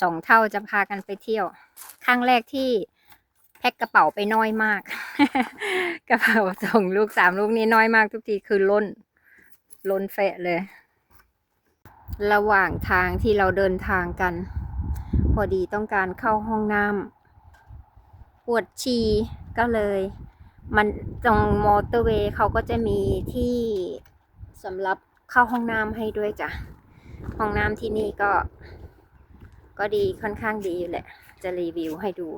สองเท่าจะพากันไปเที่ยว ครั้งแรกที่แพ็คกระเป๋าไปน้อยมาก กระเป๋าส่งลูกสามลูกนี้น้อยมากทุกทีคือล้น ล้นเฟะเลย ระหว่างทางที่เราเดินทางกัน พอดีต้องการเข้าห้องน้ำปวดฉี่ก็เลย มันตรงมอเตอร์เวย์เขาก็จะมีที่สำหรับเข้าห้องน้ำให้ด้วยจ้ะ ห้องน้ำที่นี่ก็ ก็ดีค่อนข้างดีอยู่แหละ จะรีวิวให้ดู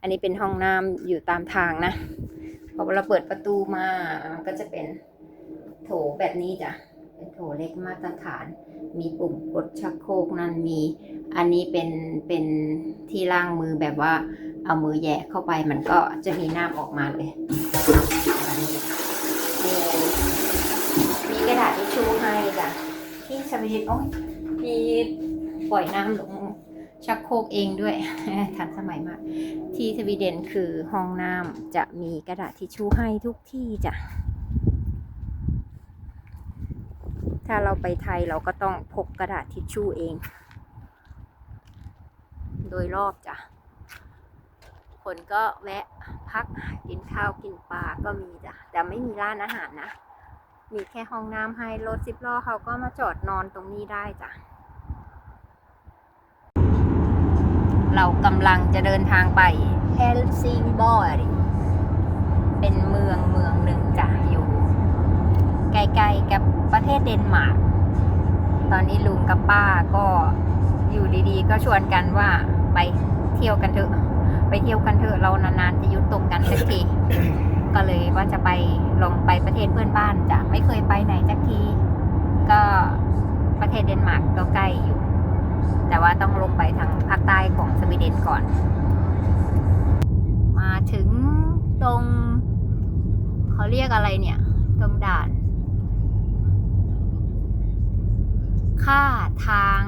อันนี้เป็นห้องน้ำอยู่ตามทางนะพอเราเปิดประตูมามันก็จะเป็นโถแบบนี้จ้ะเป็นโถเล็กมาตรฐาน มีปุ่มกดชักโครกนั่นมี อันนี้เป็นเป็นที่ล่างมือแบบว่าเอามือแย่เข้าไปมันก็จะมีน้ำออกมาเลย มีกระดาษทิชชู่ให้จ้ะที่สวีเดนโอ้ยมี ปล่อยน้ำลงชักโครกเองด้วยทันสมัยมาก ที่สวีเดนคือห้องน้ำจะมีกระดาษทิชชู่ให้ทุกที่จ้ะ ถ้าเราไปไทยเราก็ต้องพกกระดาษทิชชู่เอง โดยรอบจ้ะ คนก็แวะพักกินข้าวกินปลาก็มีจ้ะ แต่ไม่มีร้านอาหารนะ มีแค่ห้องน้ำให้รถสิบล้อเขาก็มาจอดนอนตรงนี้ได้จ้ะ เรากำลังจะเดินทางไปเฮลซิงบอร์เป็นเมืองเมืองหนึ่งจ้ะอยู่ใกล้ๆกับประเทศเดนมาร์ก ตอนนี้ลุงกับป้าก็อยู่ดีๆ ก็ชวนกันว่าไปเที่ยวกันเถอะ ไปเที่ยวกันเถอะเรานานๆจะยุดตรงกันสักที ก็เลยว่าจะไปลองไปประเทศเพื่อนบ้านจ้ะไม่เคยไปไหนสักที ก็ประเทศเดนมาร์กก็ใกล้อยู่ แต่ว่าต้องลงไปทางภาคใต้ของสวีเดนก่อน มาถึงตรงเขาเรียกอะไรเนี่ย ตรงด่านค่าทาง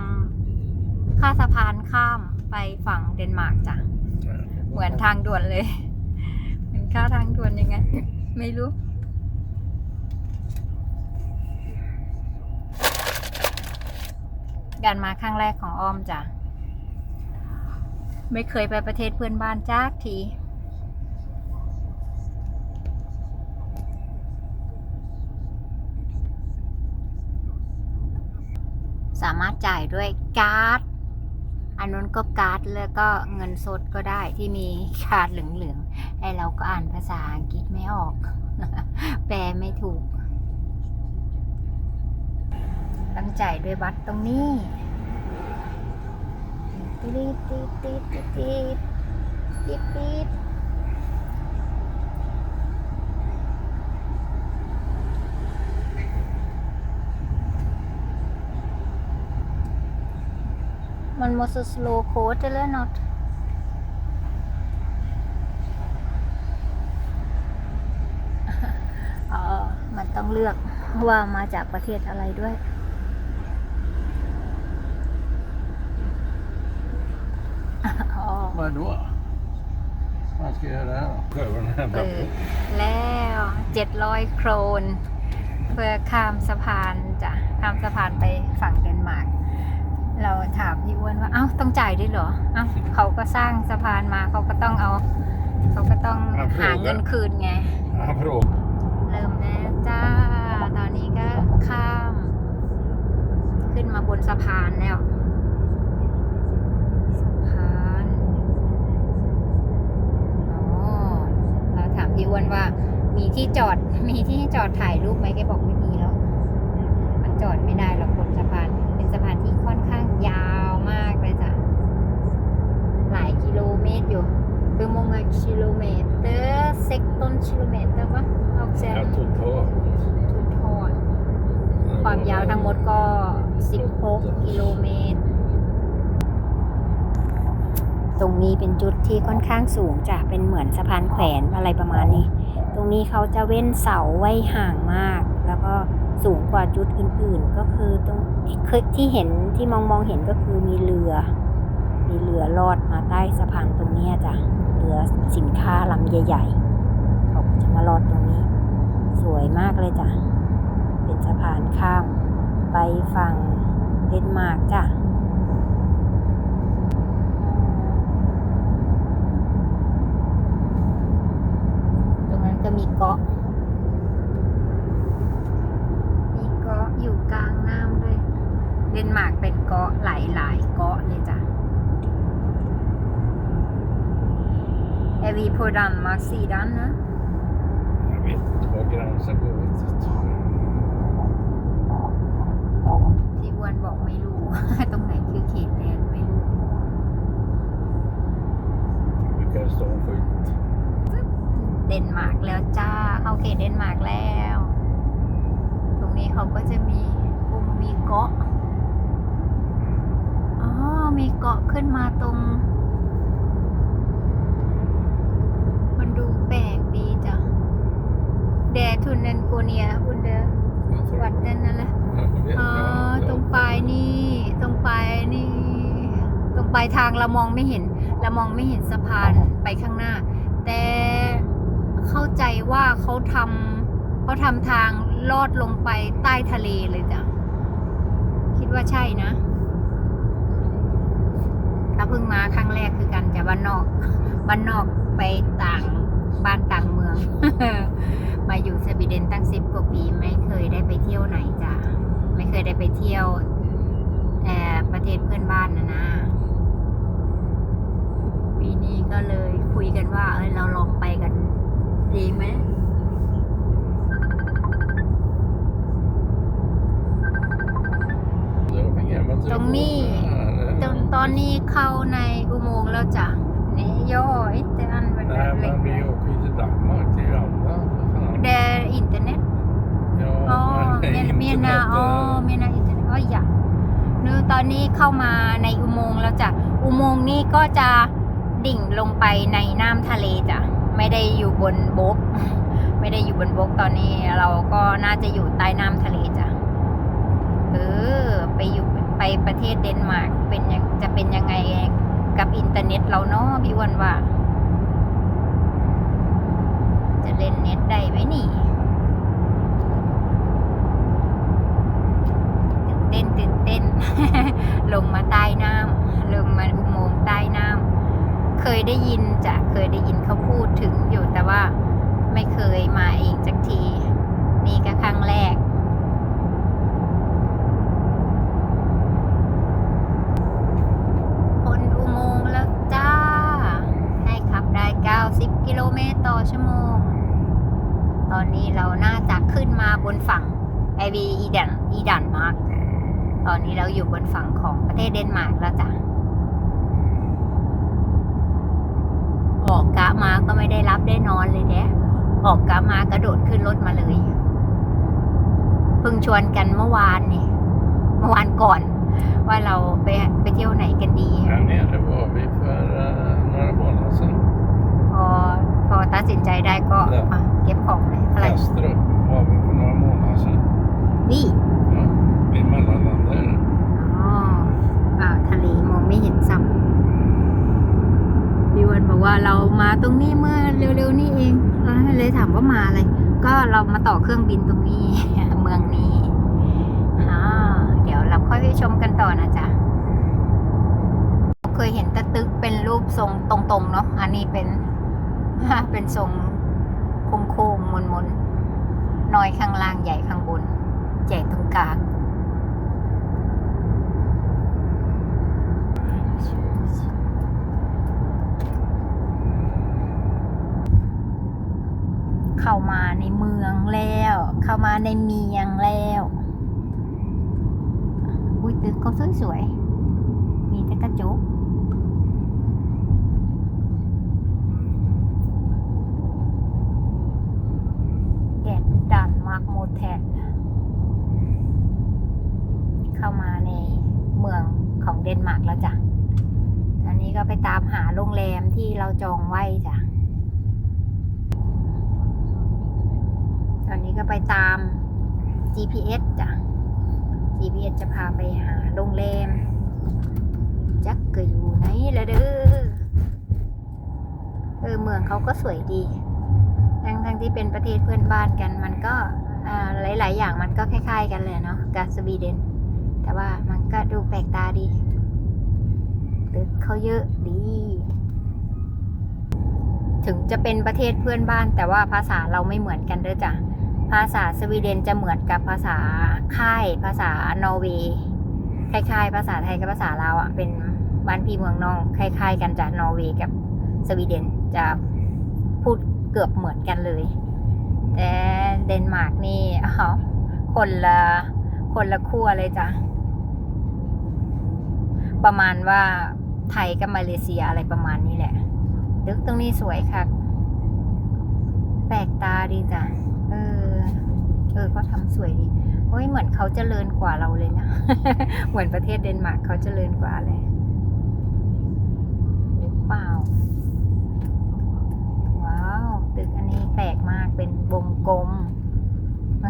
ค่าสะพานข้ามไปฝั่งเดนมาร์กจ้ะ เหมือนทางด่วนเลย เหมือนค่าทางด่วนยังไง ไม่รู้ การมาครั้งแรกของอ้อมจ้ะ ไม่เคยไปประเทศเพื่อนบ้านจ้ากทีสามารถจ่ายด้วยการ์ด อันนู้นก็การ์ดแล้วก็เงินสดก็ได้ที่มีการ์ดเหลืองๆไอเราก็อ่านภาษาอังกฤษไม่ออก แปลไม่ถูก ต้องจ่ายด้วยบัตรตรงนี้ตีดตีดตีดตีดตีดตีดตีดมัน måste slå kort eller något อ๋อมันต้องเลือกว่ามาจากประเทศอะไรด้วย อ๋อ Vadå? Vad ska jag göra här då? Pröva den här เปิด bra. แล้วเจ็ดร้อยโครน เพื่อข้ามสะพานจ้ะข้ามสะพานไปฝั่งเดนมาร์กเราถามพี่อ้วนว่าเอ้าต้องจ่ายด้วยเหรอเอ้าเขาก็สร้างสะพานมาเขาก็ต้องเอา เขาก็ต้องหาเงินคืนไง Ja, bra. เริ่มแล้วจ้า ตอนนี้ก็ข้าม ขึ้นมาบนสะพานแล้วสะพานอ๋อเราถามพี่อ้ วนว่า มีที่จอด มีที่จอดถ่ายรูปไหมแกบอกไม่มีแล้ว มันจอดไม่ได้หรอกบนสะพาน เป็นสะพานที่ค่อนข้างยาวมากเลยจ้ะ หลายกิโลเมตรอยู่ Hur många kilometer? 16 kilometer va? Och sen Ja, totalt. total ความยาวทั้งหมดก็ 16 กิโลเมตร ตรงนี้เป็นจุดที่ค่อนข้างสูงจ้ะเป็นเหมือนสะพานแขวนอะไรประมาณนี้ ตรงนี้เขาจะเว้นเสาไว้ห่างมาก แล้วก็สูงกว่าจุดอื่นๆ ก็คือตรงที่เห็นที่มองมองเห็นก็คือมีเรือ มีเรือลอดมาใต้สะพานตรงนี้จ้ะเรือสินค้าลำใหญ่ ๆ เขาจะมาลอดตรงนี้ สวยมากเลยจ้ะเป็นสะพานข้ามไปฝั่งเดนมาร์กจ้ะ กาะ มีเกาะอยู่กลางน้ำด้วย เดนมาร์กเป็นเกาะหลายๆเกาะเลยจ้ะเอวี på ดันมาสี่ดันน nu? Jag vet inte vad gränsen. แดทุนเนนโกเนียอุนเดอ Jag tror วัดนั่นนั่นแหละ Jag vet อ๋อ inte. ตรงปลายนี่ ตรงปลายนี่ ตรงปลายทางเรามองไม่เห็น เรามองไม่เห็นสะพานไปข้างหน้า แต่เข้าใจว่าเขาทำเขาทำทางลอดลงไปใต้ทะเลเลยจ้ะคิดว่าใช่นะถ้าเพิ่งมาครั้งแรกคือกันจะบ้านนอกบ้านนอกไปต่างบ้านต่างเมือง มาอยู่สวีเดนตั้งสิบกว่าปีไม่เคยได้ไปเที่ยวไหนจ้ะไม่เคยได้ไปเที่ยวแอบประเทศเพื่อนบ้านนะนะปีนี้ก็เลยคุยกันว่า เอยเราลองไปกันดีไหม Det var ingen man tror ตรงนี้ på. ตอนตอนนี้เข้าในอุโมงค์แล้วจ้ะนี่ย่ออินเตอร์อันวัน Nej, เล็ก men vi åker ju till Danmark, till andra. för fan. เดอินเทอร์เน็ต Ja, อ๋อ men เมียน internet, เมียนนาอ๋อ eh, เมียนนาอินเทอร์เน็ตอ๋ออย่านูตอนนี้เข้ามาในอุโมงค์แล้วจ้ะ อุโมงค์นี้ก็จะดิ่งลงไปในน้ำทะเลจ้ะ ไม่ได้อยู่บนบก ไม่ได้อยู่บนบกตอนนี้เราก็น่าจะอยู่ใต้น้ำทะเลจ้ะ เออ ไปอยู่ไปประเทศเดนมาร์กเป็นยังจะเป็นยังไงกับอินเทอร์เน็ตเราเนาะพี่อ้วนว่า จะ เล่นเน็ตได้ไหมนี่ตื่นเต้นตื่นเต้น ลงมาใต้น้ำลงมาอุโมงค์ใต้น้ำเคยได้ยินจะเคยได้ยินเขาพูดถึงอยู่แต่ว่าไม่เคยมาเองสักที นี่ก็ครั้งแรก พ้นอุโมงค์แล้วจ้า ให้ขับได้ 90 กิโลเมตรต่อชั่วโมง ตอนนี้เราน่าจะขึ้นมาบนฝั่งไอวีอีดันอีดันมาร์กตอนนี้เราอยู่บนฝั่งของประเทศเดนมาร์กแล้วจ้ะ ออกกะมาก็ไม่ได้รับได้น อนเลยเด้ออกกะมากระโดดขึ้นรถมาเลยเพิ่งชวนกันเมื่อวานนี่เมื่อวานก่อน ว่าเราไปไปเที่ยวไหนกันดี Här nere var vi för eh, några månader sedan. พอพอตัดสินใจได้ก็แล้วอะเก็บของเลยอะไร Kastrup var vi för några månader sedan. นี่ Ja, vi mellanlandade. อ๋ออ่าวทะเลมองไม่เห็นซ้ำพี่วันบอกว่าเรามาตรงนี้เมื่อเร็วๆนี่เอง เลยถามว่ามาอะไร ก็เรามาต่อเครื่องบินตรงนี้ เมืองนี้เดี๋ยวเราค่อยไปชมกันต่อนะจ๊ะ เคยเห็นตะตึกเป็นรูปทรงตรงๆเนาะ อันนี้เป็นเป็นทรงโค้งๆมนๆน้อยข้างล่างใหญ่ข้างบน ใหญ่ตรงกลาง เข้ามาในเมืองแล้ว เข้ามาในเมียงแล้ว อุ้ยตึกเขาสวยๆ มีแต่กระจกแดดดันมากโมแทนเข้ามาในเมืองของเดนมาร์กแล้วจ้ะตอนนี้ก็ไปตามหาโรงแรมที่เราจองไว้จ้ะ ตอนนี้ก็ไปตาม GPS จ้ะ GPS จะพาไปหาโรงแรม จักก็อยู่ไหนละเด้อ เออ เมืองเขาก็สวยดี ทั้งทั้งที่เป็นประเทศเพื่อนบ้านกัน มันก็อ่าหลายๆอย่างมันก็คล้าย ๆ กันเลยเนาะกับสวีเดน แต่ว่ามันก็ดูแปลกตาดีตึกเขาเยอะดี ถึงจะเป็นประเทศเพื่อนบ้าน แต่ว่าภาษาเราไม่เหมือนกันเด้อจ้ะ ภาษาสวีเดนจะเหมือนกับภาษาค่ายภาษานอร์เวย์คล้ายๆ ภาษาไทยกับภาษาลาวอะเป็นบ้านพี่เมืองน้องคล้าย ๆ กันจากนอร์เวย์กับสวีเดนจะพูดเกือบเหมือนกันเลย แต่เดนมาร์กนี่อ๋อคนละคนละขั้วเลยจ้ะประมาณว่าไทยกับมาเลเซียอะไรประมาณนี้แหละตึกตรงนี้สวยค่ะ แปลกตาดีจ้ะ เออ เออ ก็ทำสวยดีโอ้ย เหมือนเขาเจริญกว่าเราเลยนะ เหมือนประเทศเดนมาร์กเขาเจริญกว่าเลยหรือเปล่า ว้าว ตึกอันนี้แปลกมาก เป็นวงกลม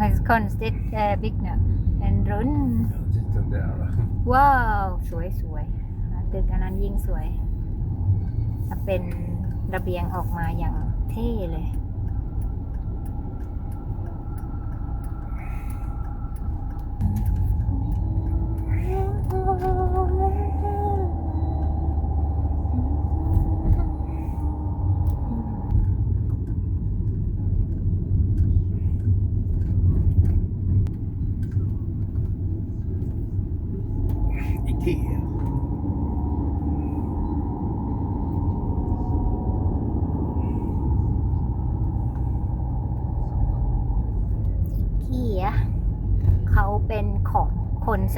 It's consist uh, big นะ and run Titta där då. ว้าว สวยสวยตึกอันนั้นยิ่งสวย เป็นระเบียงออกมาอย่างเท่เลย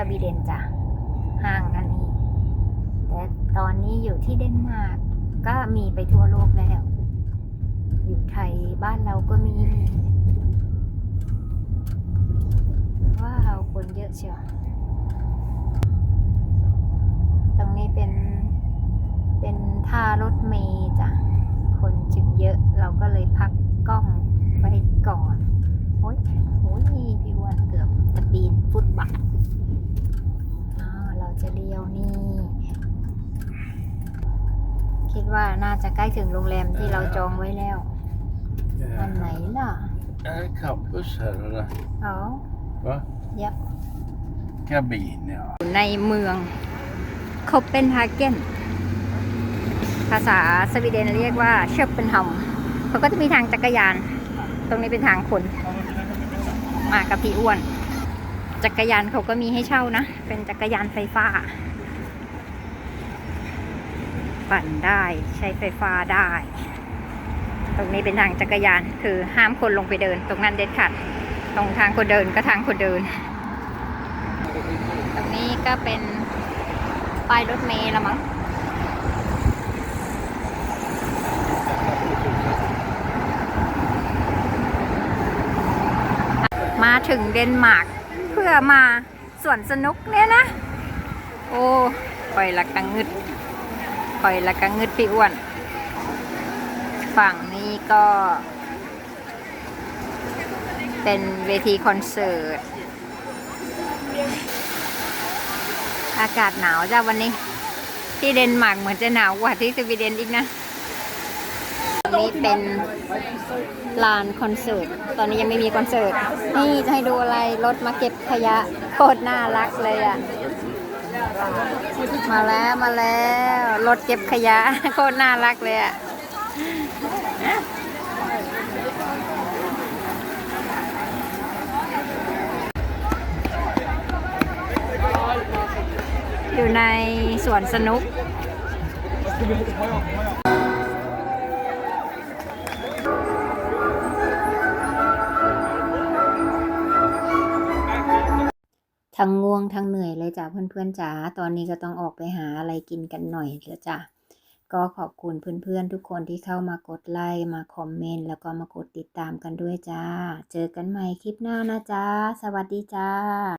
สวีเดนจ้ะห้างอันนี้ แต่ตอนนี้อยู่ที่เดนมาร์กก็มีไปทั่วโลกแล้ว อยู่ไทยบ้านเราก็มี ว้าว คนเยอะเชียวตรงนี้เป็นเป็นท่ารถเมย์จ้ะ คนจึงเยอะเราก็เลยพักกล้องไว้ก่อน โอ้ยโอ้ยพี่วันเกือบจะปีนฟุตบาทอ่าเราจะเลี้ยวนี่ คิดว่าน่าจะใกล้ถึงโรงแรมที่เราจองไว้แล้ว วัน Ja. ไหนล่ะ Är det campus här eller? อ๋อ Va? ยับ Kabin ja. อยู่ในเมืองโคเปนฮาเกนภาษาสวีเดนเรียกว่าเชปเปนฮัมเขาก็จะมีทางจักรยาน ตรงนี้เป็นทางคนมากับพี่อ้วน จักรยานเขาก็มีให้เช่านะ เป็นจักรยานไฟฟ้า ปั่นได้ใช้ไฟฟ้าได้ ตรงนี้เป็นทางจักรยานคือห้ามคนลงไปเดิน ตรงนั้นเด็ดขาดตรงทางคนเดินก็ทางคนเดิน ตรงนี้ก็เป็นป้ายรถเมล์ละมั้งมาถึงเดนมาร์กเพื่อมาสวนสนุกเนี่ยนะ โอ้คอยละกังงึด คอยและกังงึดพี่อ้วน ฝั่งนี้ก็ เป็นเวทีคอนเสิร์ต อากาศหนาวจ้ะวันนี้ ที่เดนมาร์กเหมือนจะหนาวกว่าที่สวีเดนอีกนะนี่เป็นลานคอนเสิร์ต ตอนนี้ยังไม่มีคอนเสิร์ต นี่จะให้ดูอะไร รถมาเก็บขยะโคตรน่ารักเลยอะ มาแล้วมาแล้วรถเก็บขยะโคตรน่ารักเลยอะอยู่ในสวนสนุก ทั้งง่วงทั้งเหนื่อยเลยจ้ะเพื่อนๆจ๋าตอนนี้ก็ต้องออกไปหาอะไรกินกันหน่อยเถอะจ้ะก็ขอบคุณเพื่อนๆทุกคนที่เข้ามากดไลค์มาคอมเมนต์แล้วก็มากดติดตามกันด้วยจ้า เจอกันใหม่คลิปหน้านะจ้า สวัสดีจ้า